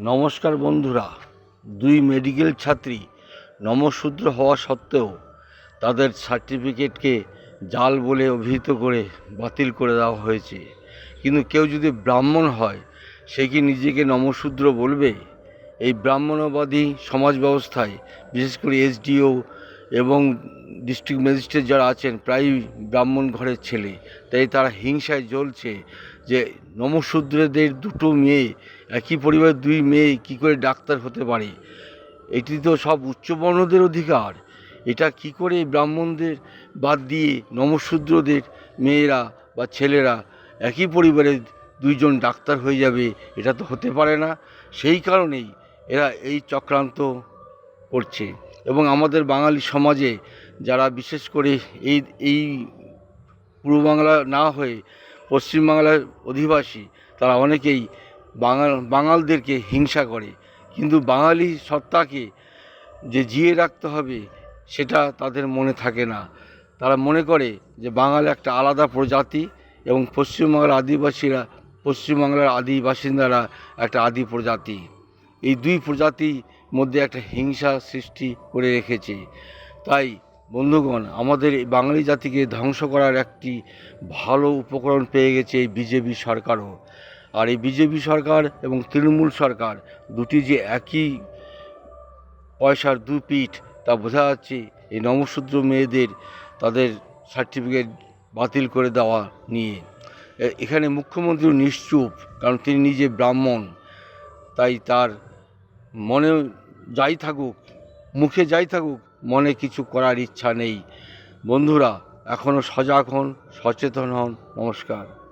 নমস্কার বন্ধুরা, দুই মেডিকেল ছাত্রী নমশূদ্র হওয়া সত্ত্বেও তাদের সার্টিফিকেটকে জাল বলে অভিহিত করে বাতিল করে দেওয়া হয়েছে। কিন্তু কেউ যদি ব্রাহ্মণ হয়, সে কি নিজেকে নমশূদ্র বলবে? এই ব্রাহ্মণবাদী সমাজ ব্যবস্থায়, বিশেষ করে এসডিও এবং ডিস্ট্রিক্ট ম্যাজিস্ট্রেট যারা আছেন, প্রায়ই ব্রাহ্মণ ঘরের ছেলে। তাই তারা হিংসায় জ্বলছে যে নমশূদ্রদের দুটো মেয়ে, একই পরিবারের দুই মেয়ে কী করে ডাক্তার হতে পারে? এটি তো সব উচ্চবর্ণদের অধিকার। এটা কি করে ব্রাহ্মণদের বাদ দিয়ে নমশূদ্রদের মেয়েরা বা ছেলেরা একই পরিবারের দুইজন ডাক্তার হয়ে যাবে, এটা তো হতে পারে না? সেই কারণেই এরা এই চক্রান্ত করছে। এবং আমাদের বাঙালি সমাজে যারা বিশেষ করে এই এই পূর্ব বাংলা না হয়ে পশ্চিমবাংলার অধিবাসী, তারা অনেকেই বাঙাল, বাঙালদেরকে হিংসা করে। কিন্তু বাঙালি সত্তাকে যে জিয়ে রাখতে হবে, সেটা তাদের মনে থাকে না। তারা মনে করে যে বাঙাল একটা আলাদা প্রজাতি এবং পশ্চিমবাংলার আদিবাসীরা পশ্চিমবাংলার আদি বাসিন্দারা একটা আদি প্রজাতি। এই দুই প্রজাতির মধ্যে একটা হিংসা সৃষ্টি করে রেখেছে। তাই বন্ধুগণ, আমাদের এই বাঙালি জাতিকে ধ্বংস করার একটি ভালো উপকরণ পেয়ে গেছে এই বিজেপি সরকারও। আর এই বিজেপি সরকার এবং তৃণমূল সরকার দুটি যে একই পয়সার দু পিঠ তা বোঝা যাচ্ছে এই নমশূদ্র মেয়েদের তাদের সার্টিফিকেট বাতিল করে দেওয়া নিয়ে। এখানে মুখ্যমন্ত্রী নিশ্চুপ, কারণ তিনি নিজে ব্রাহ্মণ, তাই তার মনে যাই থাকুক, মুখে যাই থাকুক মনে কিছু করার ইচ্ছা নেই। বন্ধুরা এখনও সজাগ হন সচেতন হন। নমস্কার।